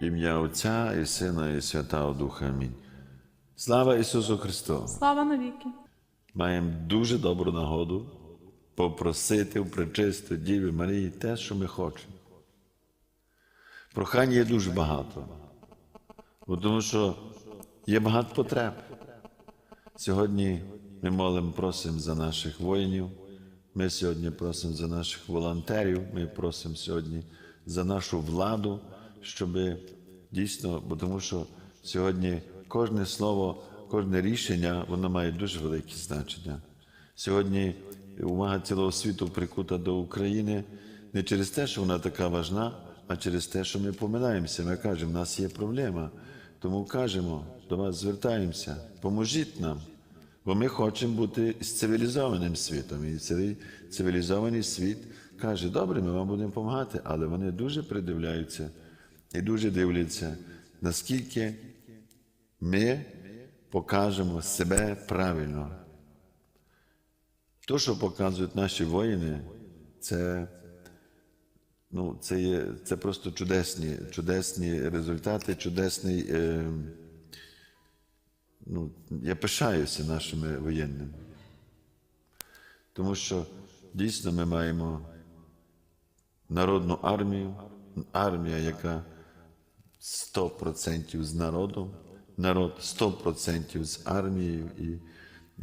Ім'я Отця і Сина, і Святого Духа. Амінь. Слава Ісусу Христу! Слава навіки! Маємо дуже добру нагоду попросити в пречисту Діви Марії те, що ми хочемо. Прохань є дуже багато, бо тому що є багато потреб. Сьогодні ми молимо, просимо за наших воїнів. Ми сьогодні просимо за наших волонтерів. Ми просимо сьогодні за нашу владу, щоб дійсно, бо тому що сьогодні кожне слово, кожне рішення, воно має дуже велике значення. Сьогодні увага цілого світу прикута до України не через те, що вона така важна, а через те, що ми поминаємося. Ми кажемо, в нас є проблема. Тому кажемо, до вас звертаємося, поможіть нам. Бо ми хочемо бути з цивілізованим світом. І цей цивілізований світ каже, добре, ми вам будемо допомагати, але вони дуже придивляються і дуже дивляться, наскільки ми покажемо себе правильно. То, що показують наші воїни, це, ну, це, є, це просто чудесні, чудесні результати, чудесний. Е, ну, я пишаюся нашими воєнними. Тому що дійсно ми маємо народну армію, армія, яка 100% з народом, народ 100% з армією. І,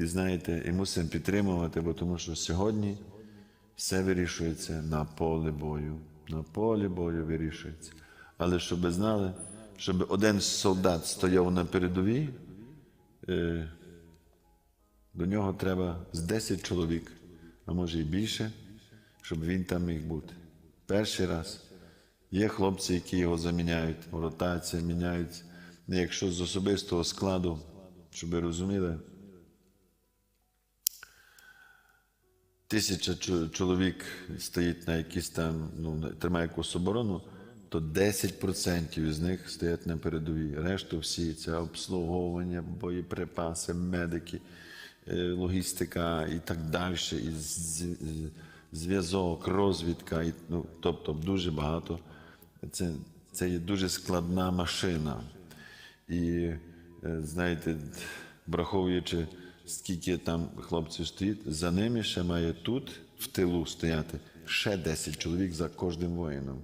і знаєте, і мусимо підтримувати, бо тому що сьогодні все вирішується на полі бою. На полі бою вирішується. Але щоб ви знали, щоб один солдат стояв на передовій, е, до нього треба з 10 чоловік, а може і більше, щоб він там міг бути. Перший раз. Є хлопці, які його заміняють, ротація міняються. Ну, Якщо з особистого складу, щоб ви розуміли, тисяча чоловік стоїть на якійсь там, ну, тримає якусь оборону, то 10% з них стоять на передовій. Решту всі це обслуговування, боєприпаси, медики, е, логістика і так далі, і зв'язок, розвідка, і, ну, тобто дуже багато. Це, це є дуже складна машина. І е, знаєте, враховуючи, скільки там хлопців стоїть, за ними ще має тут, в тилу стояти, ще 10 чоловік за кожним воїном.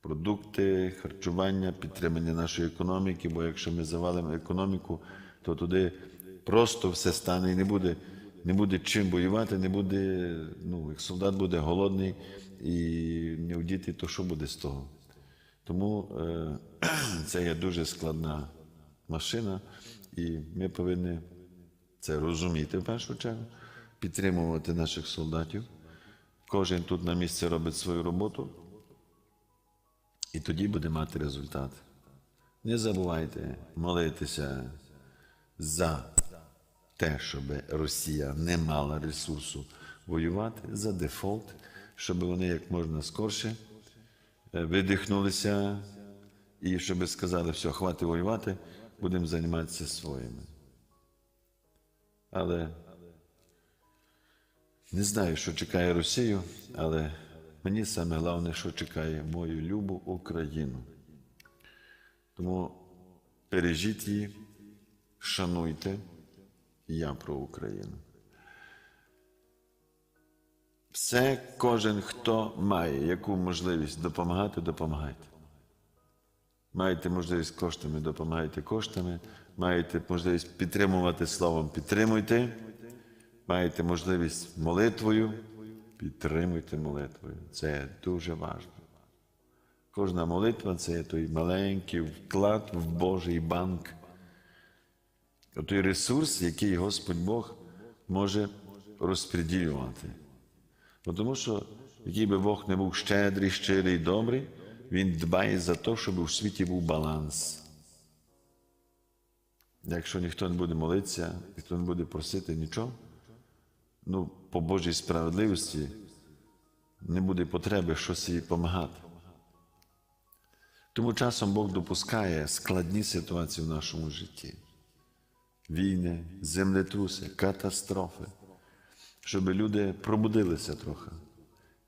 Продукти, харчування, підтримання нашої економіки, бо якщо ми завалимо економіку, то туди просто все стане і не буде, не буде чим воювати, не буде, ну, як солдат буде голодний і не вдіти, то що буде з того? Тому е, це є дуже складна машина, і ми повинні це розуміти в першу чергу, підтримувати наших солдатів. Кожен тут на місці робить свою роботу, і тоді буде мати результат. Не забувайте молитися за те, щоб Росія не мала ресурсу воювати, за дефолт, щоб вони як можна скорше е, видихнулися і щоб сказали, все, хватить воювати, будемо займатися своїми. Але не знаю, що чекає Росію, але мені саме головне, що чекає мою любу Україну. Тому бережіть її, шануйте, я про Україну. Все, кожен, хто має яку можливість допомагати, допомагайте. Маєте можливість коштами, допомагайте коштами. Маєте можливість підтримувати словом, підтримуйте. Маєте можливість молитвою, підтримуйте молитвою. Це дуже важливо. Кожна молитва це той маленький вклад в Божий банк. Той ресурс, який Господь Бог може розподілювати. Бо Тому що, який би Бог не був щедрий, щирий, добрий, Він дбає за те, щоб у світі був баланс. Якщо ніхто не буде молитися, ніхто не буде просити нічого, ну, по Божій справедливості не буде потреби щось їй допомагати. Тому часом Бог допускає складні ситуації в нашому житті. Війни, землетруси, катастрофи, щоб люди пробудилися трохи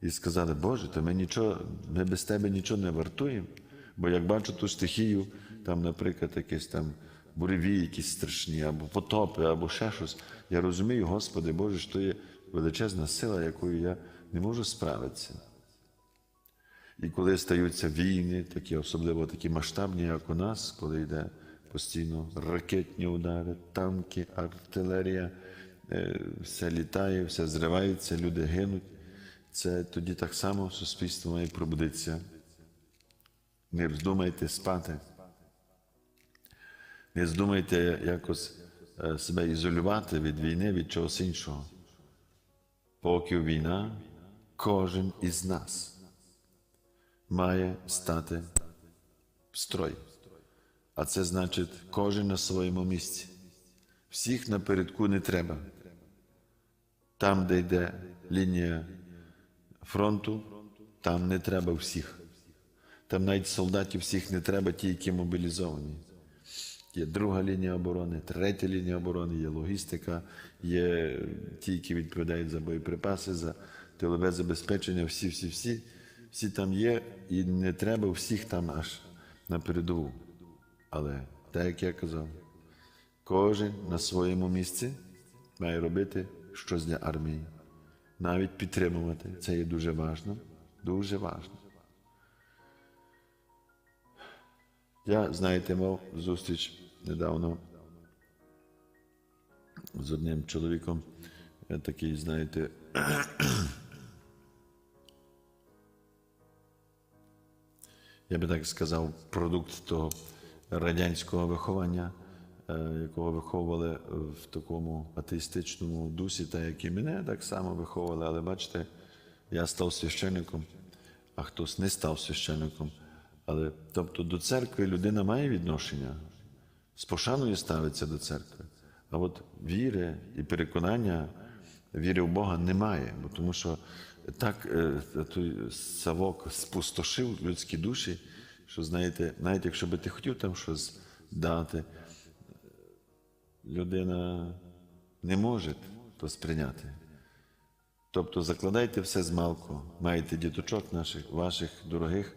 і сказали, Боже, то ми, нічого, ми без тебе нічого не вартуємо. Бо як бачу ту стихію, там, наприклад, якісь там буреві, якісь страшні, або потопи, або ще щось, я розумію, Господи Боже, що є величезна сила, якою я не можу справитися. І коли стаються війни, такі, особливо такі масштабні, як у нас, коли йде постійно ракетні удари, танки, артилерія, все літає, все зривається, люди гинуть. Це тоді так само суспільство має пробудитися. Не вздумайте спати. Не здумайте якось е, себе ізолювати від війни, від чогось іншого. Поки війна, кожен із нас має стати в строй. А це значить, кожен на своєму місці. Всіх напередку не треба. Там, де йде лінія фронту, там не треба всіх. Там навіть солдатів всіх не треба, ті, які мобілізовані. Є друга лінія оборони, третя лінія оборони, є логістика, є ті, які відповідають за боєприпаси, за тилове забезпечення, всі, всі, всі, всі там є, і не треба всіх там аж на передову. Але так як я казав, кожен на своєму місці має робити щось для армії, навіть підтримувати. Це є дуже важливо, дуже важливо. Я, знаєте, мав зустріч недавно з одним чоловіком, е, такий, знаєте, я би так сказав, продукт того радянського виховання, якого виховували в такому атеїстичному дусі, та як і мене так само виховували, але бачите, я став священником, а хтось не став священником. Але тобто до церкви людина має відношення, з пошаною ставиться до церкви. А от віри і переконання віри в Бога немає, бо тому що так е, той Савок спустошив людські душі, що знаєте, навіть якщо би ти хотів там щось дати, людина не може то сприйняти. Тобто закладайте все з малку, маєте діточок наших, ваших дорогих.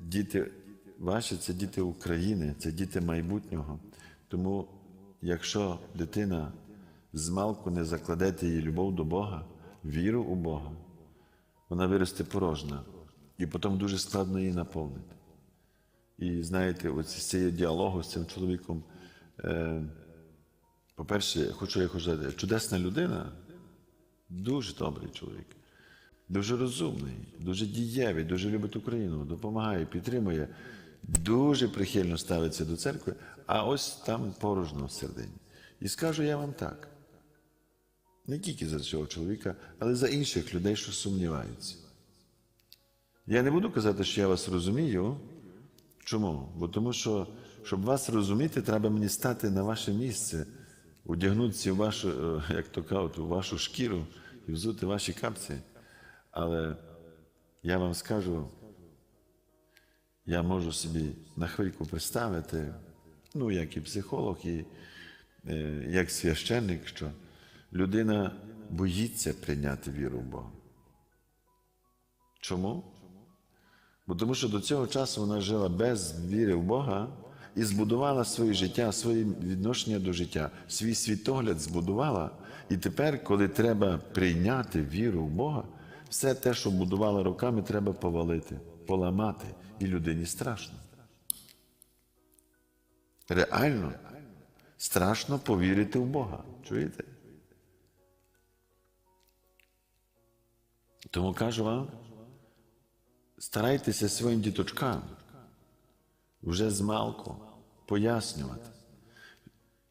Діти ваші це діти України, це діти майбутнього. Тому, якщо дитина з малку не закладете її любов до Бога, віру у Бога, вона виросте порожна, і потім дуже складно її наповнити. І знаєте, ось з цього діалогу з цим чоловіком, по-перше, хочу я сказати, чудесна людина, дуже добрий чоловік. Дуже розумний, дуже дієвий, дуже любить Україну, допомагає, підтримує, дуже прихильно ставиться до церкви, а ось там порожно в середині. І скажу я вам так: не тільки за цього чоловіка, але за інших людей, що сумніваються. Я не буду казати, що я вас розумію. Чому? Бо тому що, щоб вас розуміти, треба мені стати на ваше місце, одягнутися вашу, е, як то кажуть, у вашу шкіру і взути ваші капці. Але я вам скажу, я можу собі на хвильку представити, ну, як і психолог, і е, як священник, що людина боїться прийняти віру в Бога. Чому? Бо тому що до цього часу вона жила без віри в Бога і збудувала своє життя, своє відношення до життя, свій світогляд збудувала. І тепер, коли треба прийняти віру в Бога, все те, що будувала роками, треба повалити, поламати, і людині страшно. Реально страшно повірити в Бога. Чуєте? Тому кажу вам, старайтеся своїм діточкам вже з малку пояснювати,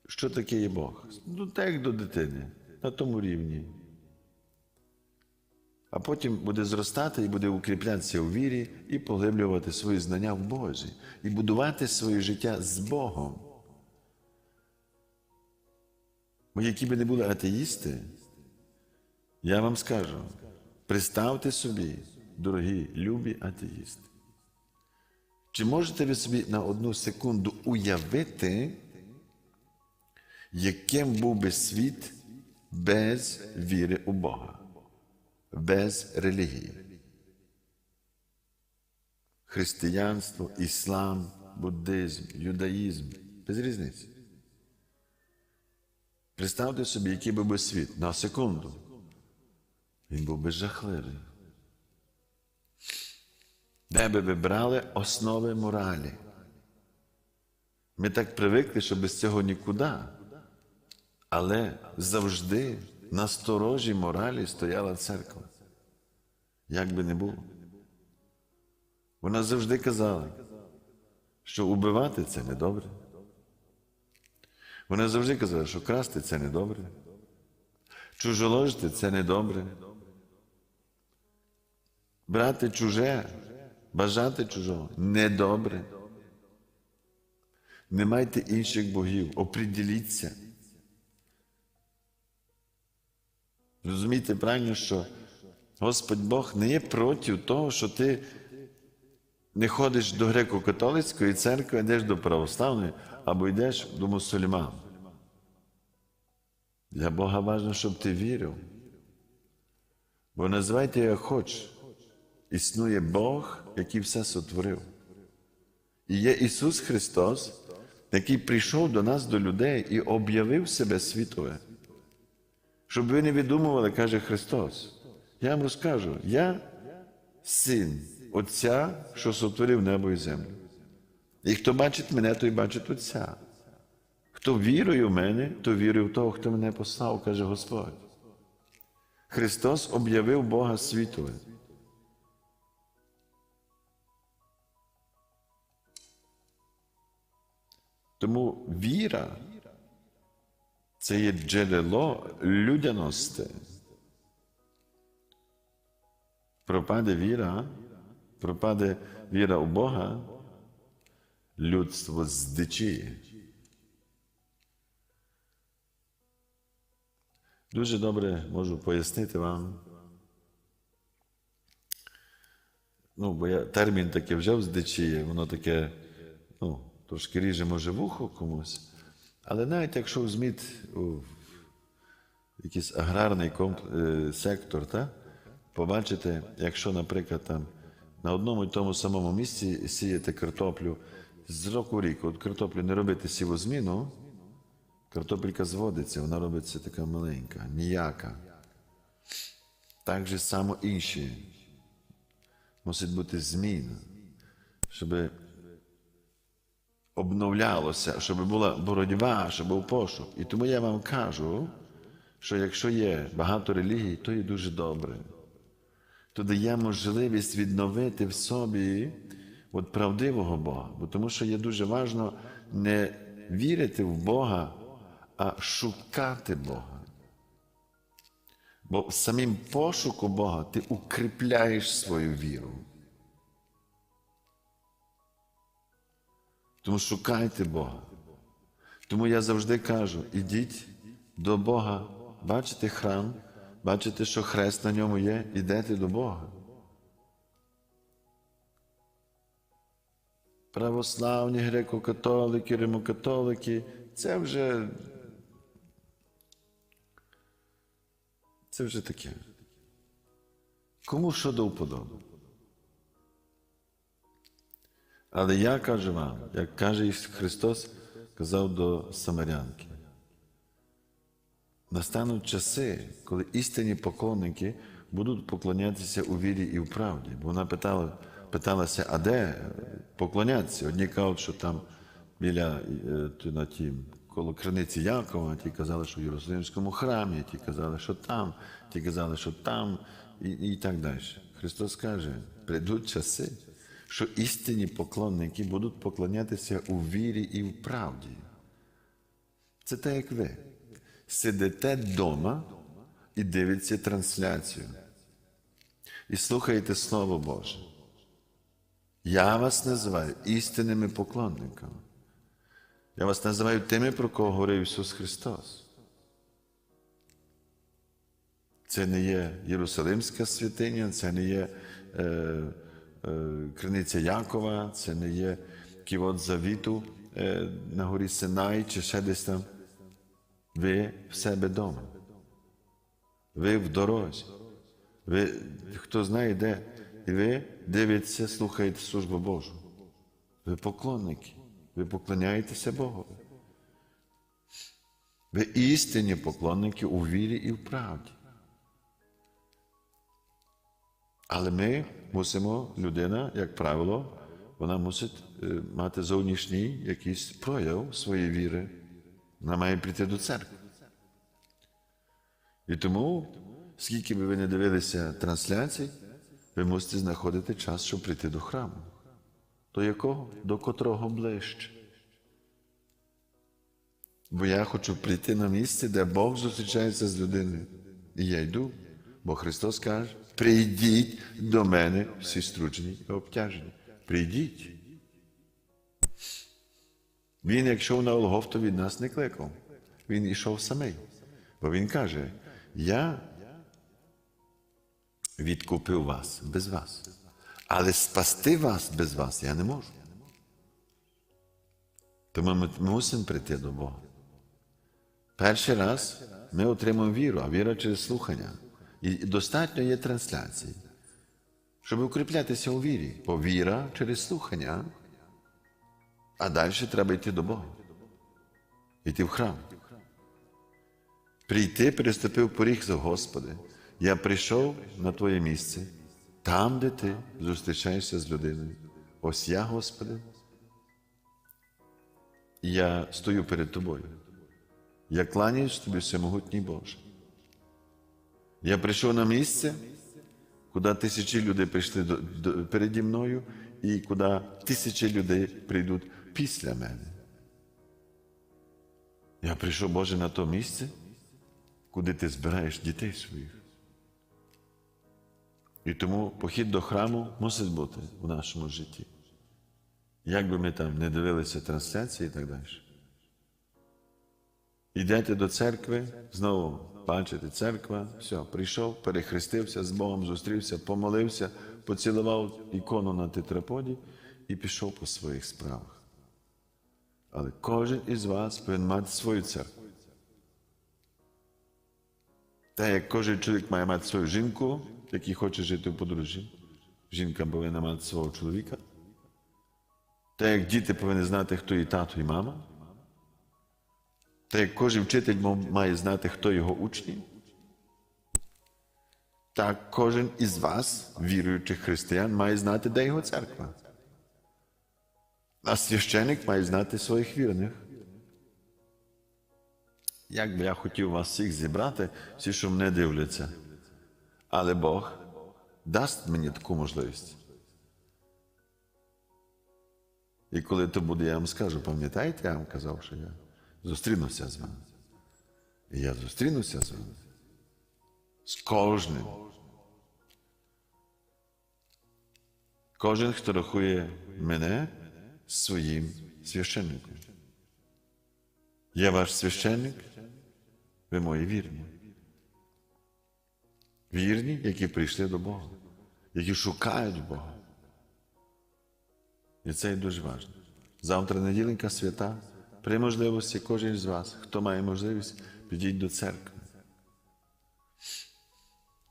що таке є Бог. Ну, так як до дитини, на тому рівні. А потім буде зростати і буде укріплятися у вірі і поглиблювати свої знання в Божі, і будувати своє життя з Богом. Бо які би не були атеїсти, я вам скажу, представте собі, дорогі, любі атеїсти. Чи можете ви собі на одну секунду уявити, яким був би світ без віри у Бога? без релігії. християнство, іслам, буддизм, юдаїзм. Без різниці. Представте собі, який би був світ на секунду. Він був би жахливий. Де би ви брали основи моралі? Ми так привикли, що без цього нікуди. Але завжди на сторожі моралі стояла церква. Як би не було. Вона завжди казала, що убивати це недобре. Вона завжди казала, що красти це недобре. Чужоложити це недобре. Брати чуже, бажати чужого недобре. Не майте інших богів, оприділіться. Розумієте правильно, що Господь Бог не є проти того, що ти не ходиш до греко-католицької церкви, йдеш до православної або йдеш до мусульман. Для Бога важливо, щоб ти вірив. Бо називайте як хоч. Існує Бог, який все сотворив. І є Ісус Христос, який прийшов до нас, до людей, і об'явив себе світове. Щоб ви не видумували, каже Христос. Я вам розкажу, я син Отця, що сотворив небо і землю. І хто бачить мене, той бачить Отця. Хто вірує в мене, то вірує в того, хто мене послав, каже Господь. Христос об'явив Бога світове. Тому віра це є джерело людяності. Пропаде віра, пропаде віра у Бога, людство здичіє. Дуже добре можу пояснити вам. Ну, бо я термін таки вже вздичіє, воно таке, ну, трошки ріже, може, вухо комусь. Але навіть якщо візьміть у якийсь аграрний е, сектор, та, побачите, якщо, наприклад, там на одному і тому самому місці сіяти картоплю з року в рік, от картоплю не робити сівозміну, картопелька зводиться, вона робиться така маленька, ніяка. Так же само інші. Мусить бути зміна, щоб обновлялося, щоб була боротьба, щоб був пошук. І тому я вам кажу, що якщо є багато релігій, то є дуже добре. То дає можливість відновити в собі от правдивого Бога. Бо тому що є дуже важливо не вірити в Бога, а шукати Бога. Бо самим пошуку Бога ти укріпляєш свою віру. Тому шукайте Бога. Тому я завжди кажу: ідіть до Бога, бачите храм, бачите, що хрест на ньому є, ідете до Бога. Православні, греко-католики, римокатолики це вже. Це вже таке. Кому що до вподоби. Але я кажу вам, як каже Христос, казав до Самарянки, настануть часи, коли істинні поклонники будуть поклонятися у вірі і в правді. Бо вона питала, питалася, а де поклонятися? Одні кажуть, що там біля е, на тім, коло криниці Якова, ті казали, що в Єрусалимському храмі, ті казали, що там, ті казали, що там, і, і так далі. Христос каже, прийдуть часи, що істинні поклонники будуть поклонятися у вірі і в правді. Це так, як ви. Сидите вдома і дивитеся трансляцію. І слухаєте Слово Боже. Я вас називаю істинними поклонниками. Я вас називаю тими, про кого говорив Ісус Христос. Це не є Єрусалимська святиня, це не є е, криниця Якова, це не є ківот завіту е, на горі Синай чи ще десь там. Ви в себе вдома. Ви в дорозі. Ви, хто знає, де і ви дивитеся, слухаєте службу Божу. Ви поклонники, ви поклоняєтеся Богу. Ви істинні поклонники у вірі і в правді. Але ми мусимо, людина, як правило, вона мусить е, мати зовнішній якийсь прояв своєї віри. Вона має прийти до церкви. І тому, скільки би ви не дивилися трансляцій, ви мусите знаходити час, щоб прийти до храму. До якого? До котрого ближче. Бо я хочу прийти на місце, де Бог зустрічається з людиною. І я йду, бо Христос каже: прийдіть до мене всі струджені і обтяжені. Прийдіть. Він, як йшов на Олгофту, від нас не кликав. Він йшов самий. Бо він каже: Я відкупив вас без вас. Але спасти вас без вас я не можу. Тому ми мусимо прийти до Бога. Перший раз ми отримуємо віру, а віра через слухання. І достатньо є трансляції, щоб укріплятися у вірі. Бо віра через слухання, а далі треба йти до Бога. Йти в храм. Прийти, переступив поріг за Господи. Я прийшов на Твоє місце, там, де ти зустрічаєшся з людиною. Ось я, Господи. Я стою перед тобою. Я кланяюсь тобі, всемогутній Боже. Я прийшов на місце, куди тисячі людей прийшли до, до, переді мною, і куди тисячі людей прийдуть після мене. Я прийшов, Боже, на то місце, куди ти збираєш дітей своїх. І тому похід до храму мусить бути в нашому житті. Як би ми там не дивилися трансляції і так далі. Йдете до церкви, знову бачите, церква, все, прийшов, перехрестився з Богом, зустрівся, помолився, поцілував ікону на тетраподі і пішов по своїх справах. Але кожен із вас повинен мати свою церкву. Та як кожен чоловік має мати свою жінку, який хоче жити в подружжі, жінка повинна мати свого чоловіка. Та як діти повинні знати, хто і тато, і мама. Та як кожен вчитель має знати, хто його учні. Так кожен із вас, віруючих християн, має знати, де його церква. А священик має знати своїх вірних. Як би я хотів вас всіх зібрати, всі, що мене дивляться. Але Бог дасть мені таку можливість. І коли то буде, я вам скажу, пам'ятаєте, я вам казав, що я зустрінуся з вами. І я зустрінуся з вами. З кожним. Кожен, хто рахує мене своїм священником. Я ваш священник, ви мої вірні. Вірні, які прийшли до Бога, які шукають Бога. І це дуже важливо. Завтра неділенька свята. При можливості кожен з вас, хто має можливість, підіть до церкви.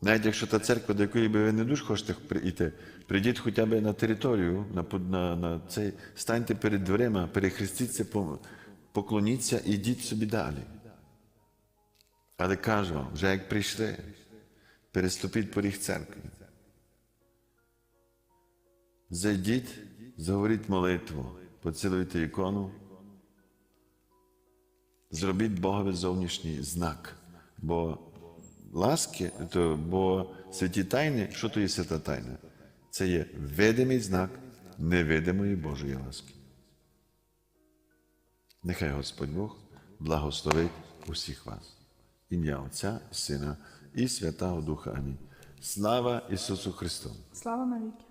Навіть якщо та церква, до якої би ви не дуже хочете прийти, прийдіть хоча б на територію, на, на, на цей, станьте перед дверима, перехрестіться, поклоніться і йдіть собі далі. Але кажу вам, вже як прийшли, переступіть поріг церкви. Зайдіть, заговоріть молитву, поцілуйте ікону. Зробіть Богові зовнішній знак. Бо ласки, то, бо святі тайни, що то є свята тайна? Це є видимий знак невидимої Божої ласки. Нехай Господь Бог благословить усіх вас. Ім'я Отця, Сина і Святого Духа. Амінь. Слава Ісусу Христу! Слава навіки.